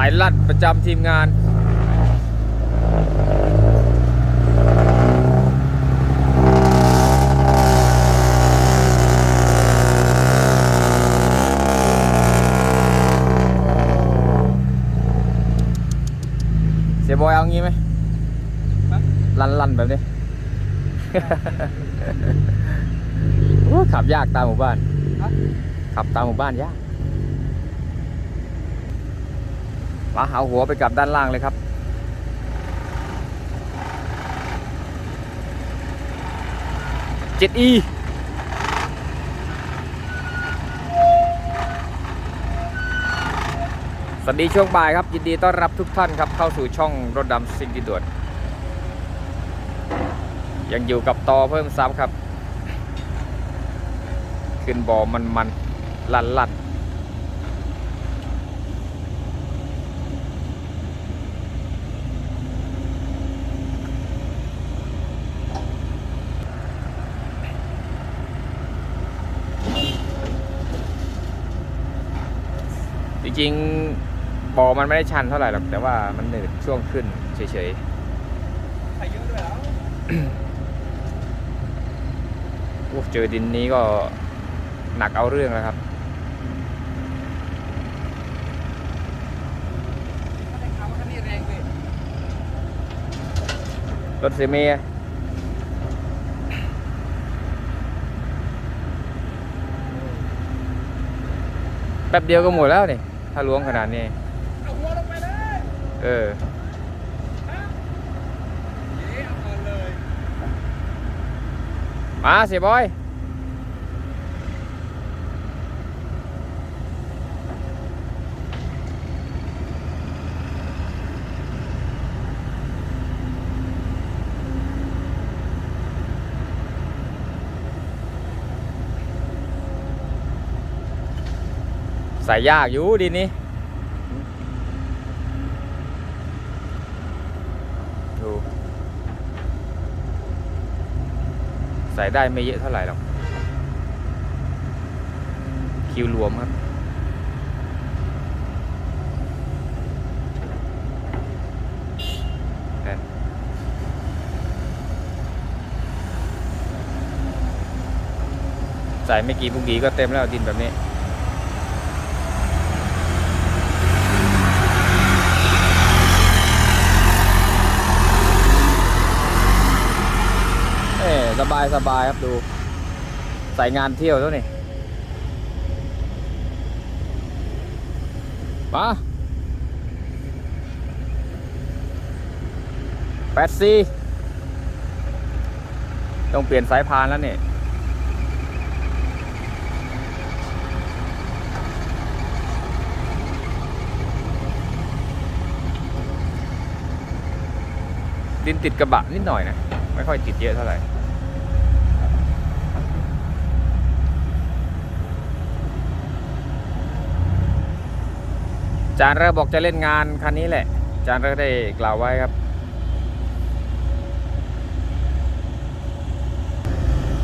ายลัดประจำทีมงาน เสียบอยเอางี้ไหมลันลันๆแบบนี้โอ้ขับยากตามหมู่บ้าน ขับตามหมู่บ้านยาก มาเอาหัวไปกลับด้านล่างเลยครับ เจ็ดอีสวัสดีช่วงบ่ายครับ ยินดีต้อนรับทุกท่านครับเข้าสู่ช่องรถดำสิ่งที่ด่วนยังอยู่กับต่อเพิ่มซ้ำครับ ขึ้นบอมันมัน ลันลัน ริงๆบอมันไม่ได้ชันเท่าไหร่หรอกแต่ว่ามันหนืดช่วงขึ้นเฉยพายุด้วยเหรอๆโอ้เจอดินนี้ก็หนักเอาเรื่องแล้วครับถ้าได้ข่าวว่าคันนี้แรงเลยรถเซเมียแป๊บเดียวก็หมดแล้วนี่ ถ้าล้วงขนาดนี้ เอาหัวลงไปเลย เออฮะเอ๊ะเอาก่อนเลย มาเสียบอย ส่ยากอยู่ดินนี้ดูใส่ได้ไม่เยอะเท่าไหร่หรอก คิวรวมครับใส่ไม่กี่บุกีก็เต็มแล้วดินแบบนี้ เอ้ส บายสบายครับดูใส่งานเที่ยวเท่านี้มาแปดซีต้องเปลี่ยนสายพานแล้วเนี่ยดินติดกระบะนิดหน่อยนะ ไม่ค่อยติดเยอะเท่าไหร่ จานเรอบอกจะเล่นงานคันนี้แหละ จานเรอได้กล่าวไว้ครับ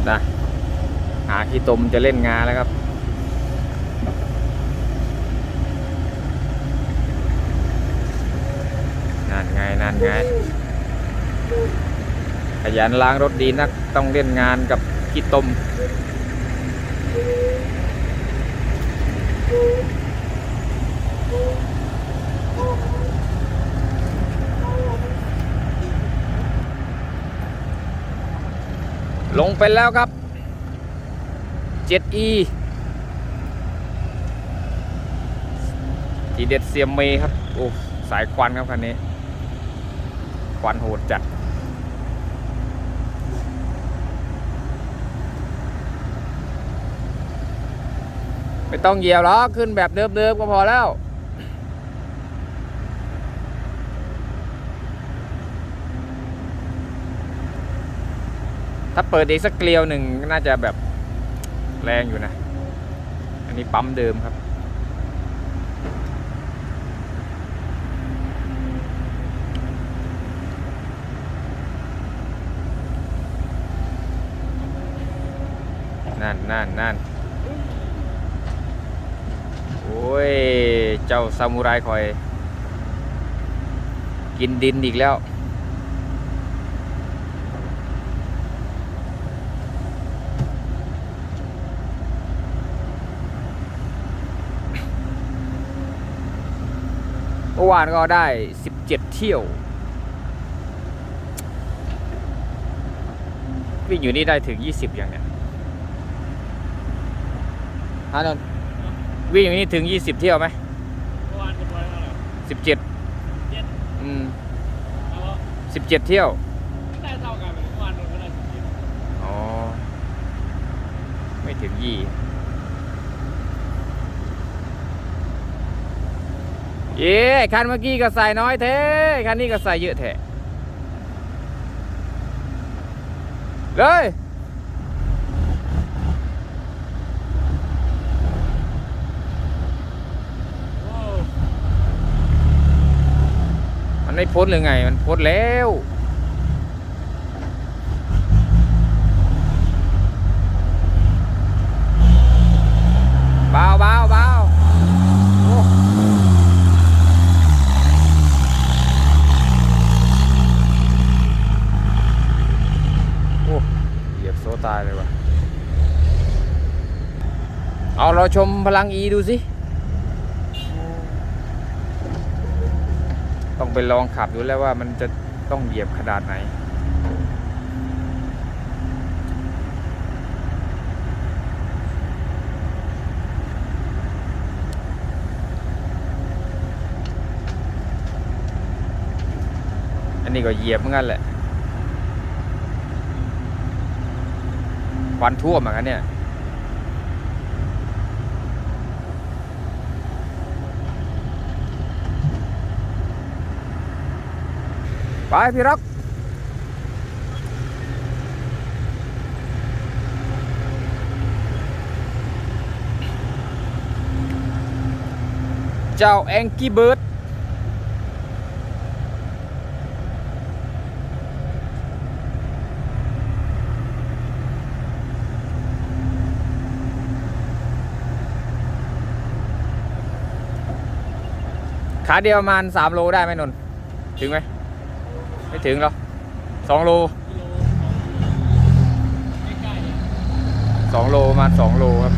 นะหาขี้ตมจะเล่นงานแล้วครับ นั่นไง นั่นไง ขยันล้างรถดีนัก ต้องเล่นงานกับขี้ตม ลงไปแล้วครับ 7e ทีเด็ดเซียมเมครับ โอ้ สายควันครับคันนี้ ควันโหดจัด ไม่ต้องเหยียบหรอกขึ้นแบบเดิมๆก็พอแล้ว ถ้าเปิดอีกสักเกลียวหนึ่งน่าจะแบบแรงอยู่นะ อันนี้ปั๊มเดิมครับ นั่นนั่นนั่นโอ้ย เจ้าซามูไรคอย กินดินอีกแล้ว มื่อวานก็ได้ 17 เที่ยว วิ่งอยู่นี่ได้ถึง 20 อย่างเนี้ยฮะนนท์วิ่งอยู่นี่ถึง 20 เที่ยวไหมเมื่อวานเป็นวันอะไร17เจ็ดอืมแล้วก็17เที่ยว ได้เท่ากันเมื่อวานโดนก็ได้สิบเจ็ดอ๋อ ไม่ถึงยี่ เย้คันเมื่อกี้ก็ใส่น้อยเท่คันนี้ก็ใส่เยอะแท้เลยมันไม่พ้นหรือไง มันพ้นแล้ว เบาเบาเบาโอ้โอ้เหยียบโซตายเลยว่ะ เอาเรา ชมพลังอีดูสิ ต้องไปลองขับดูแล้วว่ามันจะต้องเหยียบขนาดไหน อันนี้ก็เหยียบเหมือนกันแหละควันท่วมเหมือนกันเนี่ย ไปพี่รักเจ้าแองกี้เบิร์ดขาเดียวประมาณ3โลได้ไหมนน ถึงไหม ถึงหรอกสองโลสองโลมาสองโลครับ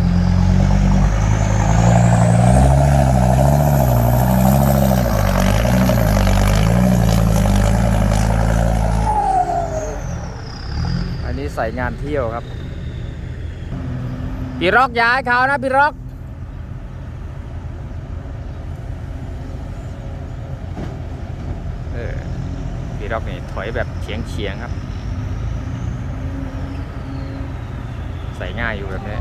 อันนี้ใส่งานเที่ยวครับพี่ร็อกย้ายเขานะพี่ร็อก เออ พี่ร็อกนี่ถอยแบบเฉียงเฉียงๆครับ ใส่ง่ายอยู่แบบนี้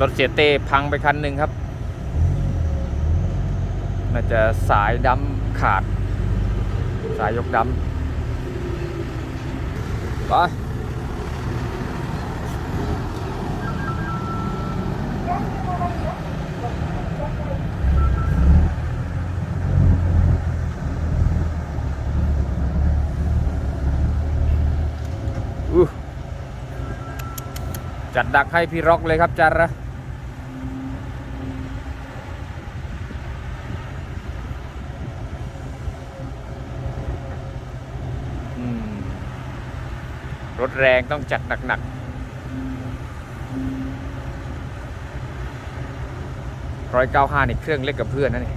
รถเสียเต้พังไปคันหนึ่งครับ น่าจะสายดำขาด สายยกดำไป จัดดักให้พี่ร็อกเลยครับจัดระรถแรงต้องจัดหนักๆร้อยเก้าห้านี่เครื่องเล็กกับเพื่อนนะนี่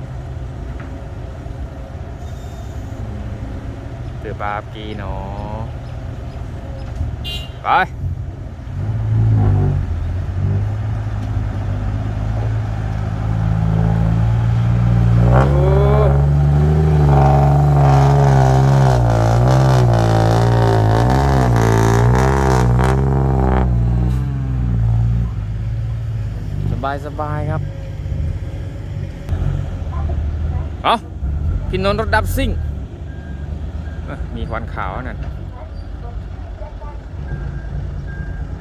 เตือบาบกีเนาะไปายสบายครับ เอาพี่นนท์รถดับซิ่ง มีควันขาวนั่น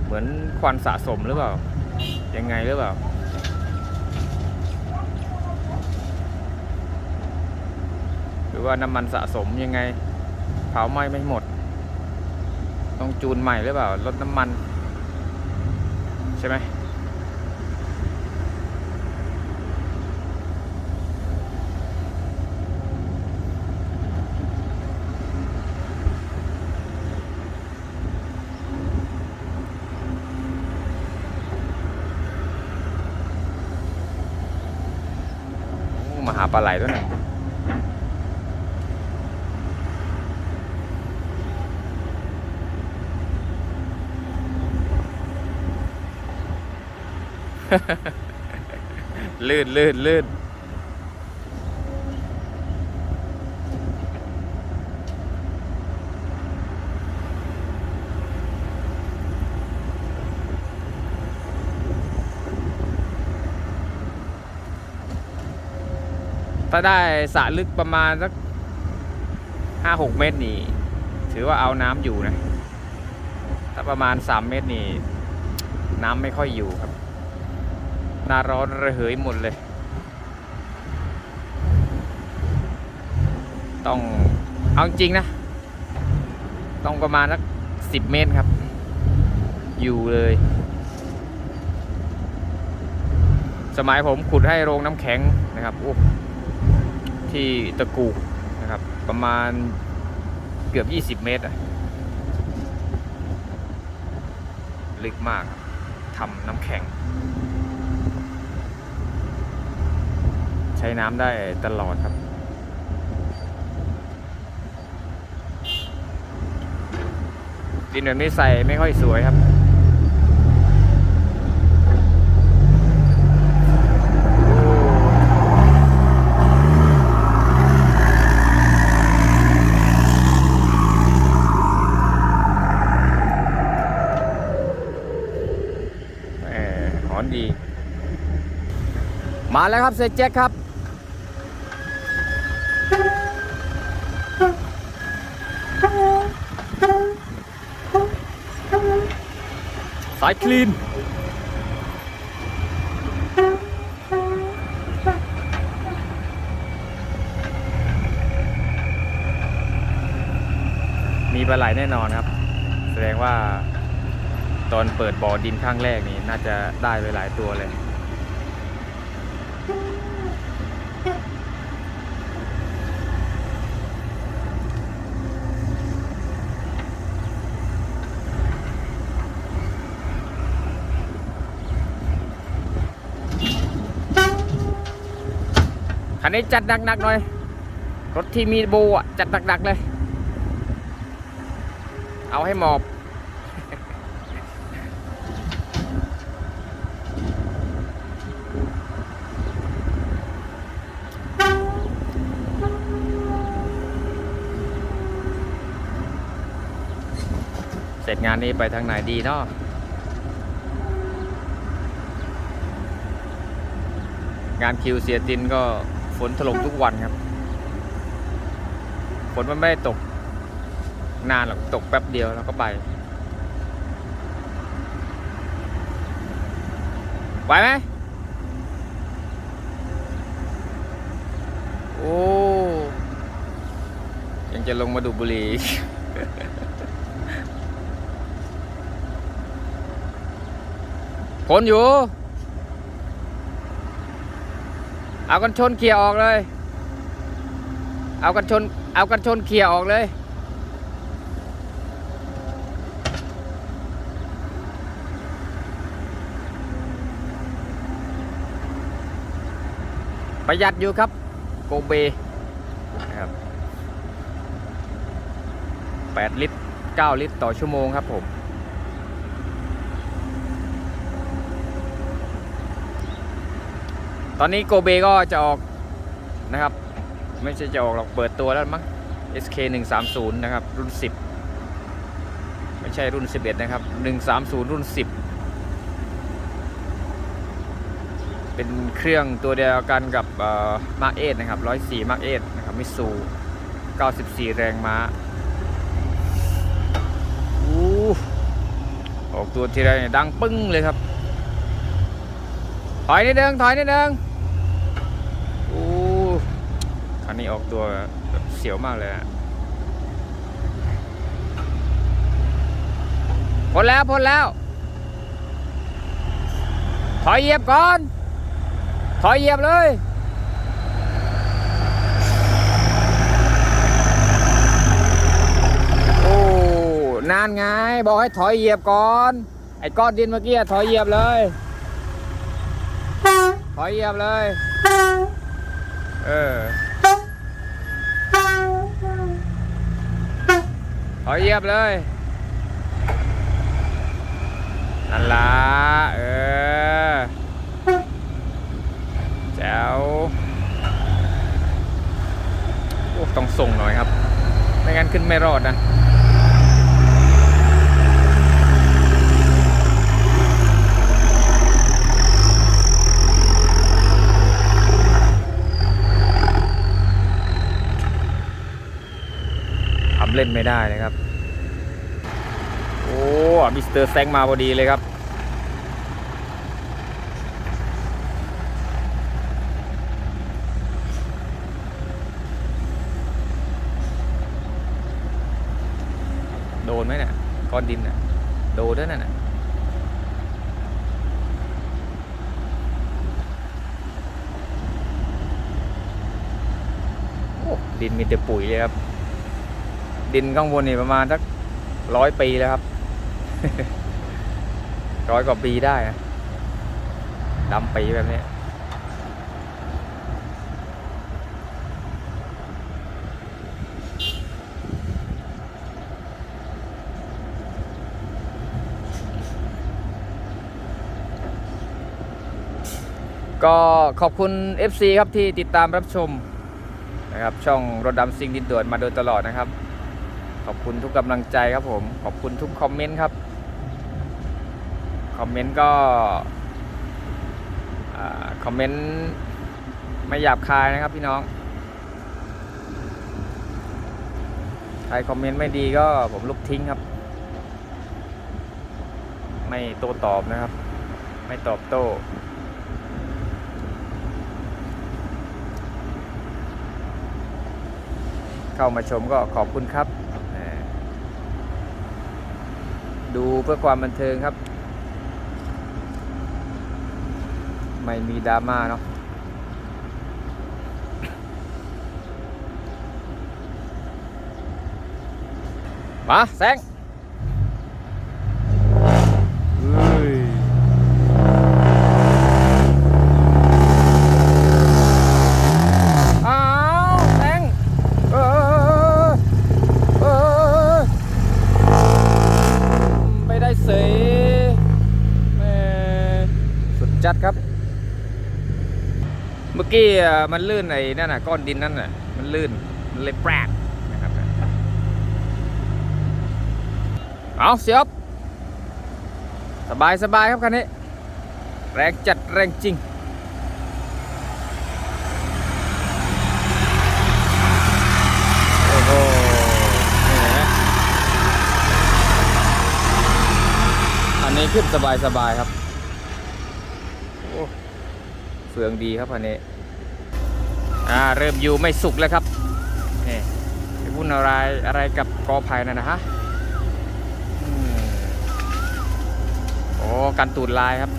เหมือนควันสะสมหรือเปล่า ยังไงหรือเปล่าหรือว่าน้ำมันสะสมยังไง เผาไหม้ไม่หมด ต้องจูนใหม่หรือเปล่าลดน้ำมัน ใช่ไหม โอ้มาหาป ลาไหลด้วยนะลื่นลื่นลื่น ถ้าได้สระลึกประมาณสักห้าหกเมตรนี่ ถือว่าเอาน้ำอยู่นะ ถ้าประมาณสามเมตรนี่ น้ำไม่ค่อยอยู่ครับหนาร้อนระเหยหมดเลย ต้องเอาจริงนะ ต้องประมาณสักสิบเมตรครับ อยู่เลย สมัยผมขุดให้โรงน้ำแข็งนะครับโอ้ ที่ตะกูนะครับ ประมาณเกือบ 20 เมตรอะลึกมากทำน้ำแข็ง ใช้น้ำได้ตลอดครับ ดินแบบนี้ใส่ไม่ค่อยสวยครับ แหมหอนดี มาแล้วครับเซแจ็คครับ สายคลีน มีปลาไหลแน่นอนครับ แสดงว่าตอนเปิดบ่อดินข้างแรกนี่ น่าจะได้ไปหลายตัวเลย คันนี้จัดหนักๆหน่อย รถที่มีโบอะจัดหนักๆเลย เอาให้หมอบเสร็จงานนี้ไปทางไหนดีเนาะงานคิวเสียตินก็ ฝนถล่มทุกวันครับ ฝนมันไม่ได้ตก นานหรอกตกแป๊บเดียวแล้วก็ไปไหวไหมโอ้ยังจะลงมาดูบุหรีอีกผลอยู่ เอากันชนเขี่ยออกเลย เอากันชน เอากันชนเขี่ยออกเลย ประหยัดอยู่ครับ โกเบนะครับ8ลิตร 9 ลิตรต่อชั่วโมงครับผม ตอนนี้โกเบก็จะออกนะครับ ไม่ใช่จะออกหรอกเปิดตัวแล้วมั้ง SK 130นะครับ รุ่น 10 ไม่ใช่รุ่น 11 นะครับ 130 รุ่น 10 เป็นเครื่องตัวเดียวกันกับมาร์กเอนะครับ104มาร์กเอนะครับมิสู94 แรงม้าอู้ออกตัวทีไรดังปึ้งเลยครับ ถอยนิดนึงถอยนิดนึงอู้คั นนี้ออกตัวเสียวมากเลยพ้นแล้วพ้นแล้ว ถอยเหยียบก่อน ถอยเหยียบเลยโอ้นานไง บอกให้ถอยเหยียบก่อน ไอ้ก้อนดินเมื่อกี้ถอยเหยียบเลย ถอยเหยียบเลย เออ ถอเยียบเลย นั่นละเออแจ๋วโอ้ต้องส่งหน่อยครับ ไม่งั้นขึ้นไม่รอดนะ เล่นไม่ได้นะครับ โอ้มิสเตอร์แซงมาพอดีเลยครับ โดนไหมเนี่ยก้อนดินน่ะโดนด้วยนั่นน่ะโอ้ดินมีแต่ปุ๋ยเลยครับ ดินข้างบนนี่ประมาณสักร้อยปีแล้วครับร้อยกว่าปีได้นะดำปีแบบนี้ก็ขอบคุณ FC ครับที่ติดตามรับชมนะครับช่องรถดำซิงดินด่วนมาโดยตลอดนะครับ ขอบคุณทุกกำลังใจครับผม ขอบคุณทุกคอมเมนต์ครับ คอมเมนต์ก็คอมเมนต์ไม่หยาบคายนะครับพี่น้อง ใครคอมเมนต์ไม่ดีก็ผมลบทิ้งครับ ไม่โต้ตอบนะครับ ไม่ตอบโต้เข้ามาชมก็ขอบคุณครับแหม ดูเพื่อความบันเทิงครับ ไม่มีดราม่าเนาะมาแซงเฮ้ยอ้าวแซงเออเออไม่ได้เสยแหม่สุดจัดครับ เมื่ อกี้มันลื่นไอ้นั่นน่ะก้อนดินนั่นน่ะมันลื่นมันเลยแปรกนะครับเอาเสียบสบายสบายครับคันนี้ แรงจัดแรงจริงโอ้โหอันนี้ขึ้นสบายสบายครับโอ้เฟืองดีครับอันนี้ อ่าเริ่มอยู่ไม่สุกแล้วครับนี่ไปวุ่นอะไรอะไรกับกอไผ่นั่นนะฮะโอ้กันตูดลายครับ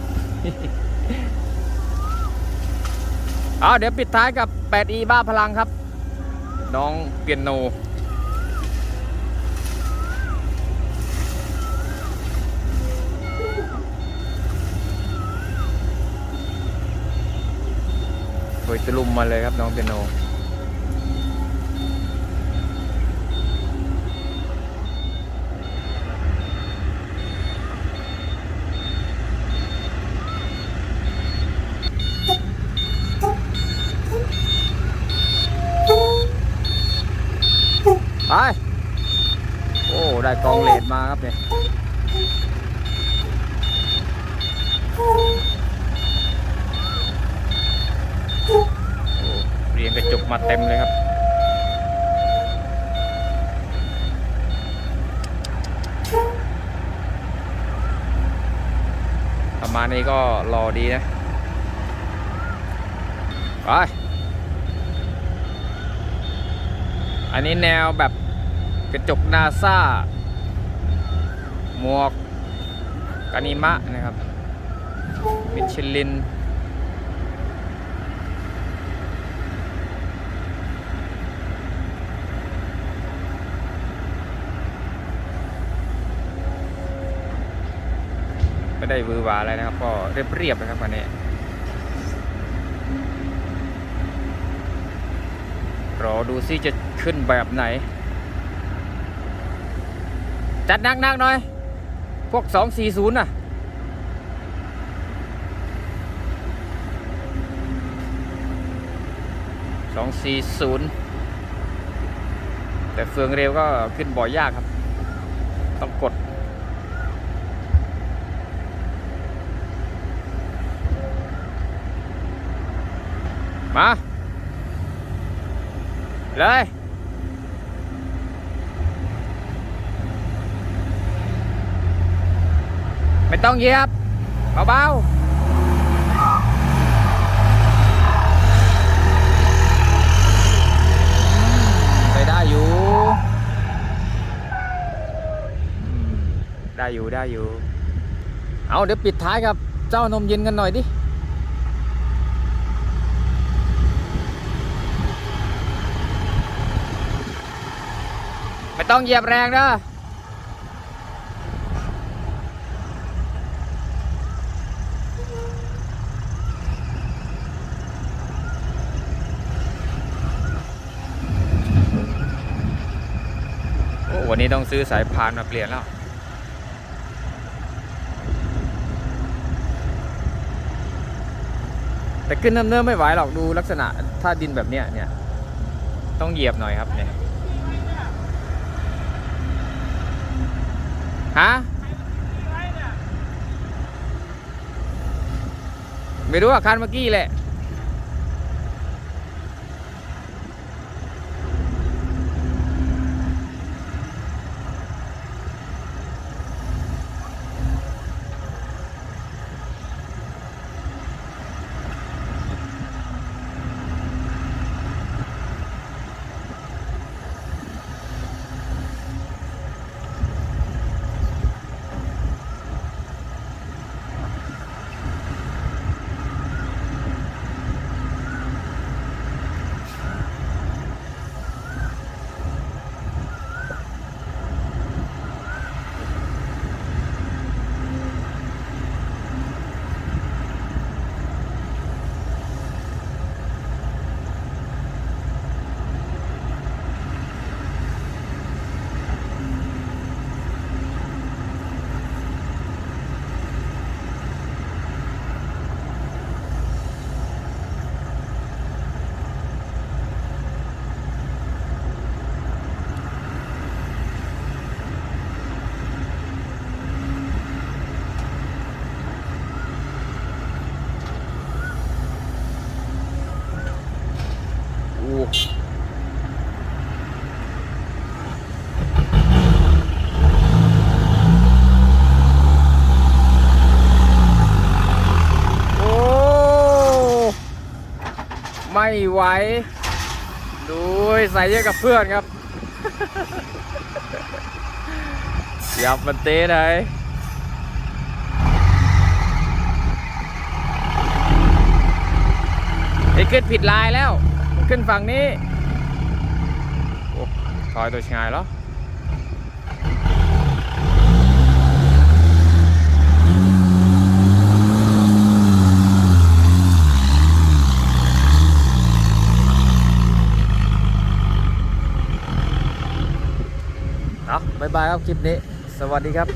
เอาเดี๋ยวปิดท้ายกับ 8e บ้าพลังครับ น้องเปียโน ตะลุมมาเลยครับน้องเปียโนไป โอ้ ได้กองเลดมาครับเนี่ย โอ้เรียงกระจุกมาเต็มเลยครับ ประ มาณนี้ก็รอดีนะ ไป อันนี้แนวแบบกระจกนาซาหมวกกานิมะนะครับมิชลิน ไม่ได้วือหวาอะไรนะครับ ก็เรียบๆนะครับวันนี้ รอดูซิจะขึ้นแบบไหน จัดนักๆหน่อย พวก 240น่ะ240แต่เฟืองเร็วก็ขึ้นบ่อยยากครับ ต้องกด มา เลย ไม่ต้องเหยียบเบาๆไปได้อยู่ ได้อยู่ได้อยู่ เอาเดี๋ยวปิดท้ายกับเจ้านมเย็นกันหน่อยดิ ต้องเหยียบแรงเด้อโอ้วันนี้ต้องซื้อสายพานมาเปลี่ยนแล้วแต่ขึ้นเนิ่มๆไม่ไหวหรอกดูลักษณะถ้าดินแบบเนี้ยเนี่ย ต้องเหยียบหน่อยครับเนี่ย ฮะไม่รู้อะคันเมื่อกี้แหละ อู้โอ้ ไม่ไหวดูใส่เยอะกับเพื่อนครับ ยับมันเต้เลยไอ้ขึ้นผิดลายแล้ว ขึ้นฝั่งนี้ โอ้ถอยตัวชายแล้ว บายบายครับคลิปนี้ สวัสดีครับ